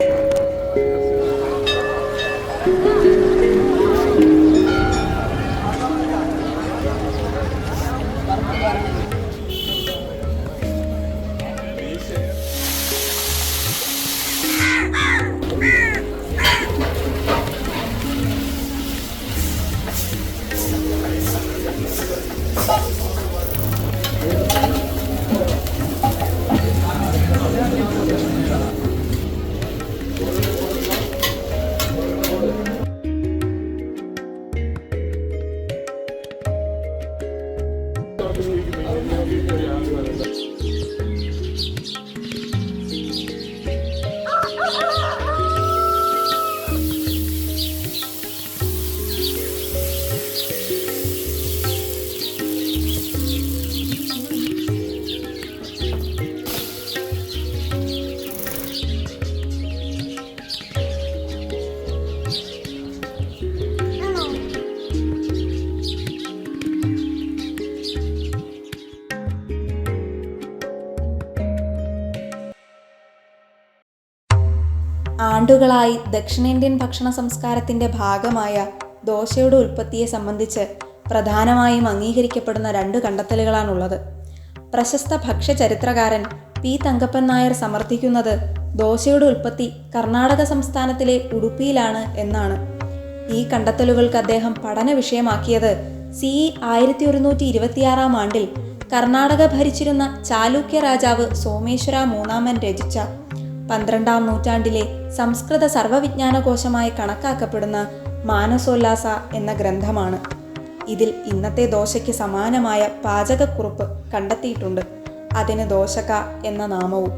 you ആണ്ടുകളായി ദക്ഷിണേന്ത്യൻ ഭക്ഷണ സംസ്കാരത്തിന്റെ ഭാഗമായ ദോശയുടെ ഉൽപ്പത്തിയെ സംബന്ധിച്ച് പ്രധാനമായും അംഗീകരിക്കപ്പെടുന്ന രണ്ട് കണ്ടെത്തലുകളാണുള്ളത്. പ്രശസ്ത ഭക്ഷ്യചരിത്രകാരൻ പി. തങ്കപ്പൻ നായർ സമർത്ഥിക്കുന്നത് ദോശയുടെ ഉൽപ്പത്തി കർണാടക സംസ്ഥാനത്തിലെ ഉടുപ്പിയിലാണ് എന്നാണ്. ഈ കണ്ടെത്തലുകൾക്ക് അദ്ദേഹം പഠന വിഷയമാക്കിയത് സി. ആയിരത്തി ഒരുന്നൂറ്റി ഇരുപത്തിയാറാം ആണ്ടിൽ കർണാടക ഭരിച്ചിരുന്ന ചാലൂക്യ രാജാവ് സോമേശ്വര മൂന്നാമൻ രചിച്ച പന്ത്രണ്ടാം നൂറ്റാണ്ടിലെ സംസ്കൃത സർവവിജ്ഞാനകോശമായി കണക്കാക്കപ്പെടുന്ന മാനസോല്ലാസ എന്ന ഗ്രന്ഥമാണ്. ഇതിൽ ഇന്നത്തെ ദോശയ്ക്ക് സമാനമായ പാചകക്കുറിപ്പ് കണ്ടെത്തിയിട്ടുണ്ട്. അതിന് ദോശക എന്ന നാമവും.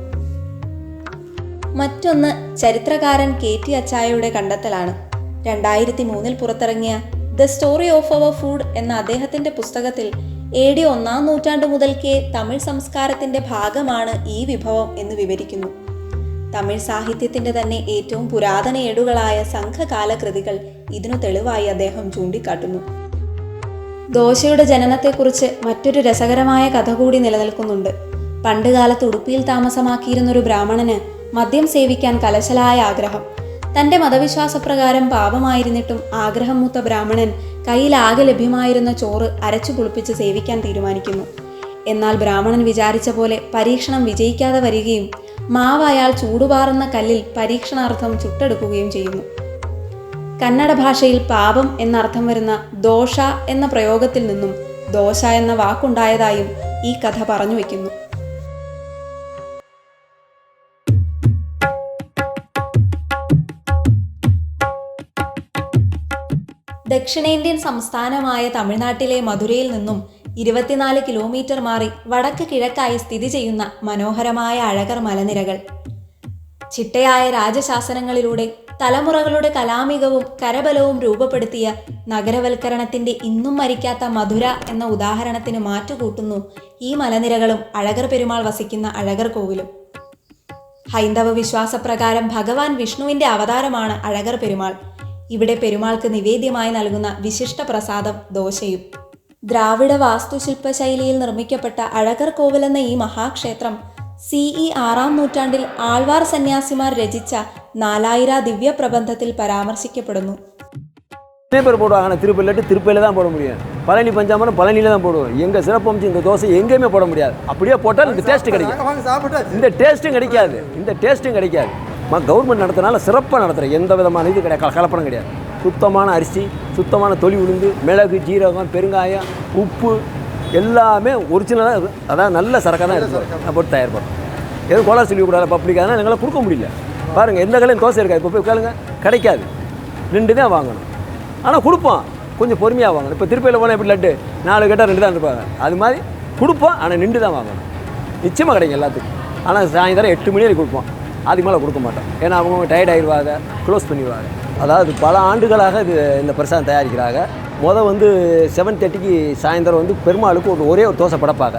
മറ്റൊന്ന് ചരിത്രകാരൻ കെ ടി അച്ചായയുടെ കണ്ടെത്തലാണ്. രണ്ടായിരത്തി മൂന്നിൽ പുറത്തിറങ്ങിയ the story of our food എന്ന അദ്ദേഹത്തിന്റെ പുസ്തകത്തിൽ എ ഡി ഒന്നാം നൂറ്റാണ്ട് മുതൽക്കേ തമിഴ് സംസ്കാരത്തിന്റെ ഭാഗമാണ് ഈ വിഭവം എന്ന് വിവരിക്കുന്നു. തമിഴ് സാഹിത്യത്തിന്റെ തന്നെ ഏറ്റവും പുരാതന ഏടുകളായ സംഘകാല കൃതികൾ ഇതിനു തെളിവായി അദ്ദേഹം ചൂണ്ടിക്കാട്ടുന്നു. ദോശയുടെ ജനനത്തെക്കുറിച്ച് മറ്റൊരു രസകരമായ കഥ കൂടി നിലനിൽക്കുന്നുണ്ട്. പണ്ടുകാലത്ത് ഉടുപ്പിയിൽ താമസമാക്കിയിരുന്ന ഒരു ബ്രാഹ്മണന് മദ്യം സേവിക്കാൻ കലശലായ ആഗ്രഹം. തന്റെ മതവിശ്വാസപ്രകാരം പാപമായിരുന്നിട്ടും ആഗ്രഹം മൂത്ത ബ്രാഹ്മണൻ കയ്യിലാകെ ലഭ്യമായിരുന്ന ചോറ് അരച്ചു കുളിപ്പിച്ച് സേവിക്കാൻ തീരുമാനിക്കുന്നു. എന്നാൽ ബ്രാഹ്മണൻ വിചാരിച്ച പോലെ പരീക്ഷണം വിജയിക്കാതെ വരികയും മാവ് അയാൾ ചൂടുപാറുന്ന കല്ലിൽ പരീക്ഷണാർത്ഥം ചുട്ടെടുക്കുകയും ചെയ്യുന്നു. കന്നഡ ഭാഷയിൽ പാപം എന്നർത്ഥം വരുന്ന ദോഷ എന്ന പ്രയോഗത്തിൽ നിന്നും ദോശ എന്ന വാക്കുണ്ടായതായും ഈ കഥ പറഞ്ഞു വയ്ക്കുന്നു ദക്ഷിണേന്ത്യൻ സംസ്ഥാനമായ തമിഴ്നാട്ടിലെ മധുരയിൽ നിന്നും ഇരുപത്തിനാല് കിലോമീറ്റർ മാറി വടക്ക് കിഴക്കായി സ്ഥിതി ചെയ്യുന്ന മനോഹരമായ അഴകർ മലനിരകൾ. ചിട്ടയായ രാജശാസനങ്ങളിലൂടെ തലമുറകളുടെ കലാമികവും കരബലവും രൂപപ്പെടുത്തിയ നഗരവൽക്കരണത്തിന്റെ ഇന്നും മരിക്കാത്ത മധുര എന്ന ഉദാഹരണത്തിന് മാറ്റുകൂട്ടുന്നു ഈ മലനിരകളും അഴകർ പെരുമാൾ വസിക്കുന്ന അഴകർ കോവിലും. ഹൈന്ദവ വിശ്വാസപ്രകാരം ഭഗവാൻ വിഷ്ണുവിന്റെ അവതാരമാണ് അഴകർ പെരുമാൾ. ഇവിടെ പെരുമാൾക്ക് നിവേദ്യമായി നൽകുന്ന വിശിഷ്ട പ്രസാദം ദോശയും. ദ്രാവിഡ വാസ്തുശില്പ ശൈലിയിൽ നിർമ്മിക്കപ്പെട്ട അഴകർ കോവിൽ എന്ന ഈ മഹാക്ഷേത്രം സി ഇ ആറാം നൂറ്റാണ്ടിൽ ആൾവാർ സന്യാസിമാർ രചിച്ച നാലായിര ദിവ്യ പ്രബന്ധത്തിൽ പരാമർശിക്കപ്പെടുന്നു நிறைய பேர் போடுவாங்க ஆனால் திருப்பதி லட்டு திருப்பதியில் தான் போட முடியும் பழனி பஞ்சாமரம் பழனியில் தான் போடுவோம் எங்கள் சிறப்பம்சம் இந்த தோசை எங்கேயுமே போட முடியாது அப்படியே போட்டால் இந்த டேஸ்ட் கிடைக்கும் இந்த டேஸ்ட்டும் கிடைக்காது இந்த டேஸ்ட்டும் கிடைக்காது ம கவர்மெண்ட் நடத்துனால சிறப்பாக நடத்துகிறேன் எந்த விதமான இது கிடையாது கலப்படம் கிடையாது சுத்தமான அரிசி சுத்தமான தொலி உளுந்து மிளகு ஜீரகம் பெருங்காயம் உப்பு எல்லாமே ஒரிஜினலாக அதான் நல்ல சரக்காக தான் எடுத்து போட்டு தயார் பண்ணுறோம் எதுவும் கோலா சொல்லி கூடாது பப்ளிக் அதனால் எங்களால் கொடுக்க முடியல. பாருங்கள் எந்த கடையிலும் தோசை இருக்காது. இப்போ போய் கேளுங்க கிடைக்காது. ரெண்டு தான் வாங்கணும். ஆனால் கொடுப்போம். கொஞ்சம் பொறுமையாக வாங்கணும். இப்போ திருப்பியில் போனால் எப்படி லட்டு? நாலு கட்டால் ரெண்டு தான் இருப்பாங்க. அது மாதிரி கொடுப்போம் ஆனால் நின்று தான் வாங்கணும். நிச்சயமாக கிடைக்கும் எல்லாத்துக்கும். ஆனால் சாயந்தரம் எட்டு மணி வரைக்கும் கொடுப்போம். அதுக்கு மேலே கொடுக்க மாட்டோம். ஏன்னா அவங்க டயர்ட் ஆயிடுவாங்க க்ளோஸ் பண்ணிடுவாங்க. அதாவது பல ஆண்டுகளாக இது இந்த பிரசாதம் தயாரிக்கிறாங்க. மொதல் வந்து செவன் தேர்ட்டிக்கு சாயந்தரம் வந்து பெருமாளுக்கு ஒரு ஒரே ஒரு தோசை படைப்பாங்க.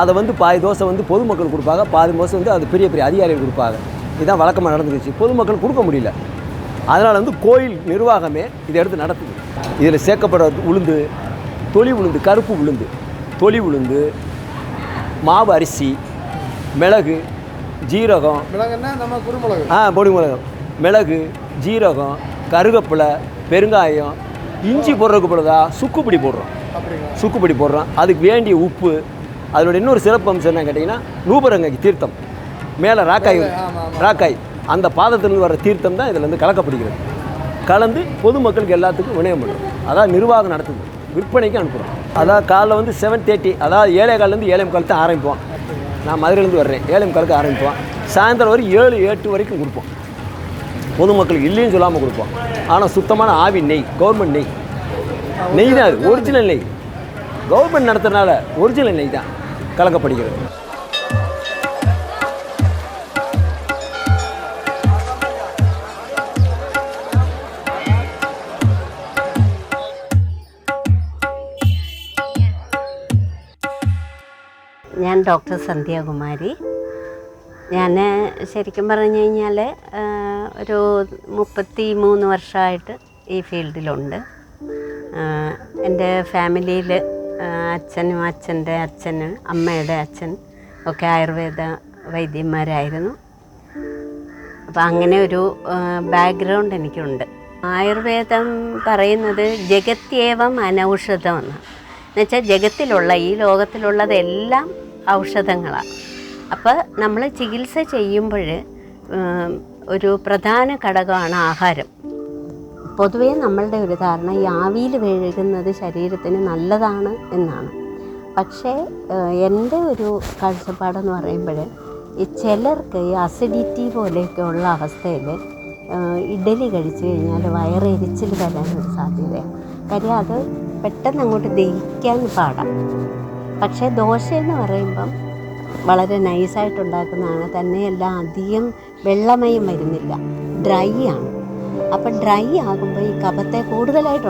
அதை வந்து பாதி தோசை வந்து பொதுமக்கள் கொடுப்பாங்க பாதி தோசை வந்து அது பெரிய பெரிய அதிகாரிகள் கொடுப்பாங்க. இதுதான் வழக்கமாக நடந்துருச்சு பொதுமக்கள் கொடுக்க முடியல. அதனால் வந்து கோயில் நிர்வாகமே இதை எடுத்து நடத்துது. இதில் சேர்க்கப்படுற உளுந்து தொளி உளுந்து கருப்பு உளுந்து தொளி உளுந்து மாவு அரிசி மிளகு ஜீரகம் மிளகுன்னா நம்ம குருமிளகு. ஆ பொடி மிளகு மிளகு ஜீரகம் கருவேப்பிலை பெருங்காயம் இஞ்சி போடுறதுக்கு பொழுதா சுக்குப்பிடி போடுறோம். சுக்குப்பிடி போடுறோம். அதுக்கு வேண்டிய உப்பு அதோட இன்னொரு சிறப்பு அம்சம் என்ன கேட்டிங்கன்னா நூபரங்கைக்கு தீர்த்தம். மேலே ராக்காய். ராக்காய். அந்த பாதத்திலிருந்து வர தீர்த்தம் தான் இதில் வந்து கலக்கப்படுகிறது கலந்து பொதுமக்களுக்கு எல்லாத்துக்கும் வினயம் பண்ணுறோம் அதான் நிர்வாகம் நடத்துது. விற்பனைக்கு அனுப்புகிறோம் அதாவது காலைல வந்து செவன் தேர்ட்டி அதாவது ஏழே கால்லேருந்து ஏழே முக்கால் தான் ஆரம்பிப்போம். நான் மதுரையிலேருந்து வர்றேன். ஏழே முக்காலுக்கு ஆரம்பிப்போம். சாயந்தரம் வரை ஏழு எட்டு வரைக்கும் கொடுப்போம். பொதுமக்களுக்கு இல்லைன்னு சொல்லாமல் கொடுப்போம் ஆனால் சுத்தமான ஆவி நெய் கவர்மெண்ட் நெய் நெய் தான் அது ஒரிஜினல் நெய் கவர்மெண்ட் நடத்துறதுனால ஒரிஜினல் நெய் தான் கலக்கப்படுகிறது ഞാൻ ഡോക്ടർ സന്ധ്യാകുമാരി ഞാൻ ശരിക്കും പറഞ്ഞു കഴിഞ്ഞാൽ ഒരു മുപ്പത്തി മൂന്ന് വർഷമായിട്ട് ഈ ഫീൽഡിലുണ്ട്. എന്റെ ഫാമിലിയിൽ അച്ഛനും അച്ഛന്റെ അച്ഛന് അമ്മയുടെ അച്ഛൻ ഒക്കെ ആയുർവേദ വൈദ്യന്മാരായിരുന്നു. അപ്പം അങ്ങനെ ഒരു ബാക്ക്ഗ്രൗണ്ട് എനിക്കുണ്ട്. ആയുർവേദം പറയുന്നത് ജഗത്യേവം അനൗഷധം എന്ന് എന്നുവെച്ചാൽ ജഗത്തിലുള്ള ഈ ലോകത്തിലുള്ളതെല്ലാം ഔഷധങ്ങളാണ് അപ്പോൾ നമ്മൾ ചികിത്സ ചെയ്യുമ്പോൾ ഒരു പ്രധാന ഘടകമാണ് ആഹാരം. പൊതുവേ നമ്മളുടെ ഒരു ധാരണ ഈ ആവിയിൽ വേഴുകുന്നത് ശരീരത്തിന് നല്ലതാണ് എന്നാണ്. പക്ഷേ എന്റെ ഒരു കാഴ്ചപ്പാടെന്ന് പറയുമ്പോൾ ഈ ചിലർക്ക് ഈ അസിഡിറ്റി പോലെയൊക്കെ ഉള്ള അവസ്ഥയിൽ ഇഡലി കഴിച്ചു കഴിഞ്ഞാൽ വയറെരിച്ചിൽ വരാനൊരു സാധ്യതയാണ്. കാര്യം അത് പെട്ടെന്ന് അങ്ങോട്ട് ദഹിക്കാൻ പാടാം. പക്ഷേ ദോശ എന്ന് പറയുമ്പം വളരെ നൈസായിട്ടുണ്ടാക്കുന്നതാണ്. തന്നെയല്ല അധികം വെള്ളമയം വരുന്നില്ല. ഡ്രൈ ആണ്. അപ്പം ഡ്രൈ ആകുമ്പോൾ ഈ കഫത്തെ കൂടുതലായിട്ട്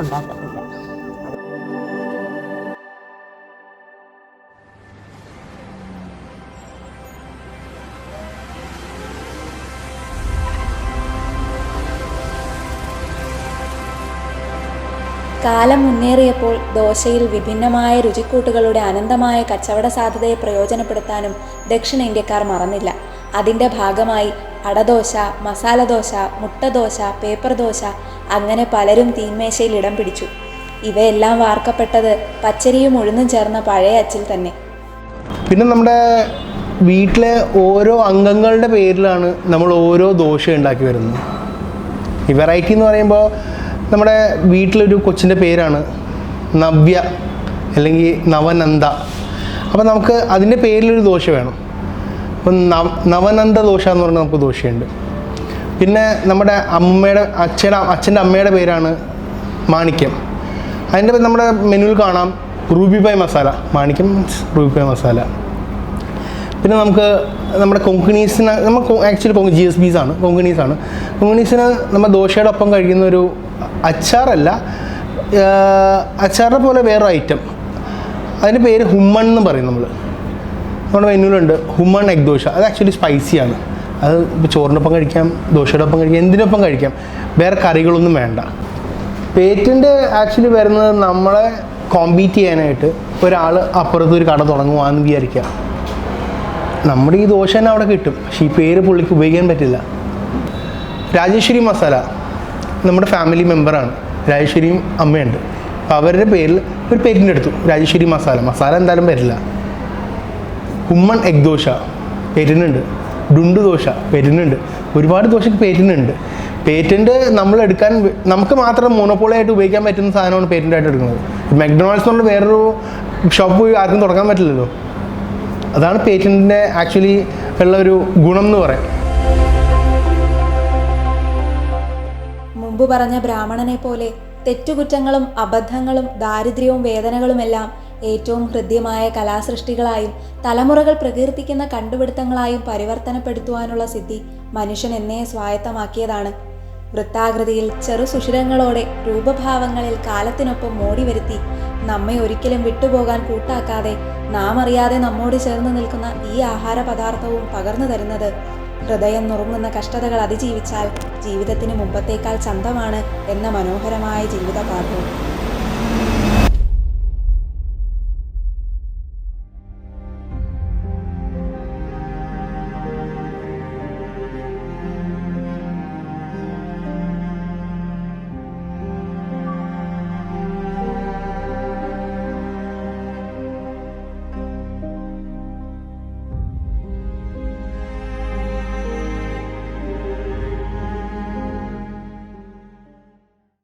കാലം മുന്നേറിയപ്പോൾ ദോശയിൽ വിഭിന്നമായ രുചിക്കൂട്ടുകളുടെ അനന്തമായ കച്ചവട സാധ്യതയെ പ്രയോജനപ്പെടുത്താനും ദക്ഷിണേന്ത്യക്കാർ മറന്നില്ല. അതിന്റെ ഭാഗമായി അടദോശ മസാലദോശ മുട്ടദോശ പേപ്പർ ദോശ അങ്ങനെ പലരും തീന്മേശയിൽ ഇടം പിടിച്ചു. ഇവയെല്ലാം വാർക്കപ്പെട്ടത് പച്ചരിയും ഉഴുന്നും ചേർന്ന പഴയ അച്ചിൽ തന്നെ. പിന്നെ നമ്മുടെ വീട്ടിലെ ഓരോ അംഗങ്ങളുടെ പേരിലാണ് നമ്മൾ ഓരോ ദോശ ഉണ്ടാക്കി വരുന്നത്. ഈ വെറൈറ്റി എന്ന് പറയുമ്പോൾ നമ്മുടെ വീട്ടിലൊരു കൊച്ചിന്റെ പേരാണ് നവ്യ അല്ലെങ്കിൽ നവനന്ദ. അപ്പോൾ നമുക്ക് അതിന്റെ പേരിലൊരു ദോശ വേണം. അപ്പം നവ നവനന്ദ ദോശ എന്ന് പറഞ്ഞാൽ നമുക്ക് ദോശയുണ്ട്. പിന്നെ നമ്മുടെ അമ്മയുടെ അച്ഛന്റെ അച്ഛന്റെ അമ്മയുടെ പേരാണ് മാണിക്യം. അതിന്റെ നമ്മുടെ മെനുവിൽ കാണാം. റൂബി പൈ മസാല. മാണിക്യം റൂബി പൈ മസാല. പിന്നെ നമുക്ക് നമ്മുടെ കൊങ്കണീസിന് നമ്മൾ ആക്ച്വലി ജി എസ് ബീസ് ആണ് കൊങ്കണീസ് ആണ് കൊങ്കണീസിന് നമ്മൾ ദോശയുടെ ഒപ്പം കഴിക്കുന്ന ഒരു അച്ചാറല്ല അച്ചാറിനെ പോലെ വേറെ ഐറ്റം അതിന്റെ പേര് ഹുമ്മൺ എന്ന് പറയും നമ്മൾ നമ്മുടെ മെനുവിലുണ്ട് ഹുമ്മൺ എഗ് ദോശ. അത് ആക്ച്വലി സ്പൈസിയാണ് അത് ഇപ്പോൾ ചോറിനൊപ്പം കഴിക്കാം ദോശയുടെ ഒപ്പം കഴിക്കാം എന്തിനൊപ്പം കഴിക്കാം. വേറെ കറികളൊന്നും വേണ്ട. പേറ്റന്റ് ആക്ച്വലി വരുന്നത് നമ്മളെ കോമ്പീറ്റ് ചെയ്യാനായിട്ട് ഒരാൾ അപ്പുറത്ത് ഒരു കട തുടങ്ങുവാന്ന് വിചാരിക്കുക നമ്മുടെ ഈ ദോശ തന്നെ അവിടെ കിട്ടും. പക്ഷേ ഈ പേര് പുള്ളിക്ക് ഉപയോഗിക്കാൻ പറ്റില്ല. രാജേശ്വരി മസാല നമ്മുടെ ഫാമിലി മെമ്പറാണ് രാജേശ്വരിയും അമ്മയുണ്ട്. അപ്പോൾ അവരുടെ പേരിൽ ഒരു പേരിന്റെ എടുത്തു രാജേശ്വരി മസാല. മസാല എന്തായാലും വരില്ല. ഉമ്മൺ എഗ് ദോശ പേറ്റന്റ് ഉണ്ട് ഡുണ്ടു ദോശ പേറ്റന്റ് ഉണ്ട് ഒരുപാട് ദോശയ്ക്ക് പേറ്റന്റ് ഉണ്ട് പേറ്റന്റ് നമ്മൾ എടുക്കാൻ നമുക്ക് മാത്രം മോണോപോളിയായിട്ട് ഉപയോഗിക്കാൻ പറ്റുന്ന സാധനമാണ് പേറ്റന്റായിട്ട് എടുക്കുന്നത്. മെക്ഡൊണാൾഡ്സ് എന്നുള്ള വേറൊരു ഷോപ്പ് പോയി ആർക്കും തുടങ്ങാൻ പറ്റില്ലല്ലോ. അതാണ് പേറ്റന്റിന്റെ ആക്ച്വലി ഉള്ള ഒരു ഗുണം എന്ന് പറയാം. മുമ്പ് പറഞ്ഞ ബ്രാഹ്മണനെ പോലെ തെറ്റുകുറ്റങ്ങളും അബദ്ധങ്ങളും ദാരിദ്ര്യവും വേദനകളുമെല്ലാം ഏറ്റവും ഹൃദ്യമായ കലാസൃഷ്ടികളായും തലമുറകൾ പ്രകീർത്തിക്കുന്ന കണ്ടുപിടുത്തങ്ങളായും പരിവർത്തനപ്പെടുത്തുവാനുള്ള സിദ്ധി മനുഷ്യൻ എന്നെ സ്വായത്തമാക്കിയതാണ്. വൃത്താകൃതിയിൽ ചെറു സുഷിരങ്ങളോടെ രൂപഭാവങ്ങളിൽ കാലത്തിനൊപ്പം മോടി വരുത്തി നമ്മെ ഒരിക്കലും വിട്ടുപോകാൻ കൂട്ടാക്കാതെ നാം അറിയാതെ നമ്മോട് ചേർന്ന് നിൽക്കുന്ന ഈ ആഹാര പദാർത്ഥവും പകർന്നു തരുന്നത്. ഹൃദയം നുറുങ്ങുന്ന കഷ്ടതകൾ അതിജീവിച്ചാൽ ജീവിതത്തിന് മുമ്പത്തേക്കാൾ ചന്തമാണ് എന്ന മനോഹരമായ ജീവിത പാഠവും